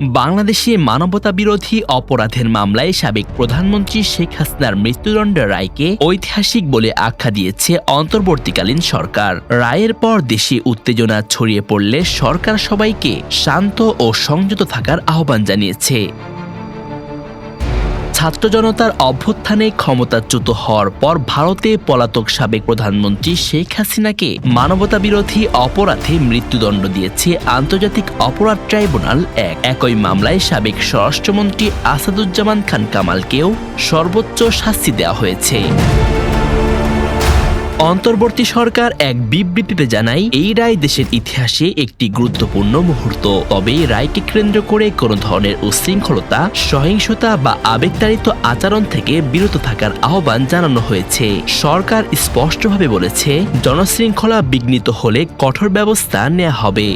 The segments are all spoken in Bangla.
বাংলাদেশে মানবতা বিরোধী অপরাধের মামলায় সাবেক প্রধানমন্ত্রী শেখ হাসিনার মৃত্যুদণ্ডের রায়কে ঐতিহাসিক বলে আখ্যা দিয়েছে অন্তর্বর্তীকালীন সরকার। রায়ের পর দেশে উত্তেজনা ছড়িয়ে পড়লে সরকার সবাইকে শান্ত ও সংযত থাকার আহ্বান জানিয়েছে। ছাত্র জনতার অভ্যুত্থানে ক্ষমতাচ্যুত হওয়ার পর ভারতে পলাতক সাবেক প্রধানমন্ত্রী শেখ হাসিনাকে মানবতা বিরোধী অপরাধে মৃত্যুদণ্ড দিয়েছে আন্তর্জাতিক অপরাধ ট্রাইব্যুনাল এক। একই মামলায় সাবেক স্বরাষ্ট্রমন্ত্রী আসাদুজ্জামান খান কামালকেও সর্বোচ্চ শাস্তি দেওয়া হয়েছে। অন্তর্বর্তী সরকার এক বিবৃতিতে জানায়, এই রায় দেশের ইতিহাসে একটি গুরুত্বপূর্ণ মুহূর্ত। তবে এই রায়কে কেন্দ্র করে কোনো ধরনের উশৃঙ্খলতা, সহিংসতা বা আবেগতাড়িত আচরণ থেকে বিরত থাকার আহ্বান জানানো হয়েছে। সরকার স্পষ্টভাবে বলেছে, জনশৃঙ্খলা বিঘ্নিত হলে কঠোর ব্যবস্থা নেওয়া হবে।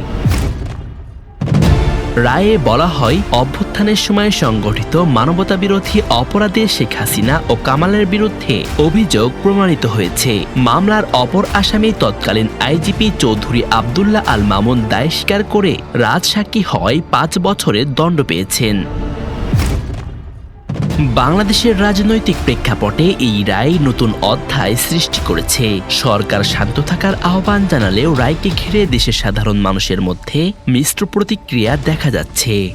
রায়ে বলা হয়, অভ্যুত্থানের সময় সংগঠিত মানবতাবিরোধী অপরাধে শেখ হাসিনা ও কামালের বিরুদ্ধে অভিযোগ প্রমাণিত হয়েছে। মামলার অপর আসামি তৎকালীন আইজিপি চৌধুরী আবদুল্লাহ আল মামুন দায় স্বীকার করে রাজসাক্ষী হয় পাঁচ বছরের দণ্ড পেয়েছেন। বাংলাদেশের রাজনৈতিক প্রেক্ষাপটে এই রায় নতুন অধ্যায় সৃষ্টি করেছে। সরকার শান্ত থাকার আহ্বান জানালেও রায়কে ঘিরে দেশের সাধারণ মানুষের মধ্যে মিশ্র প্রতিক্রিয়া দেখা যাচ্ছে।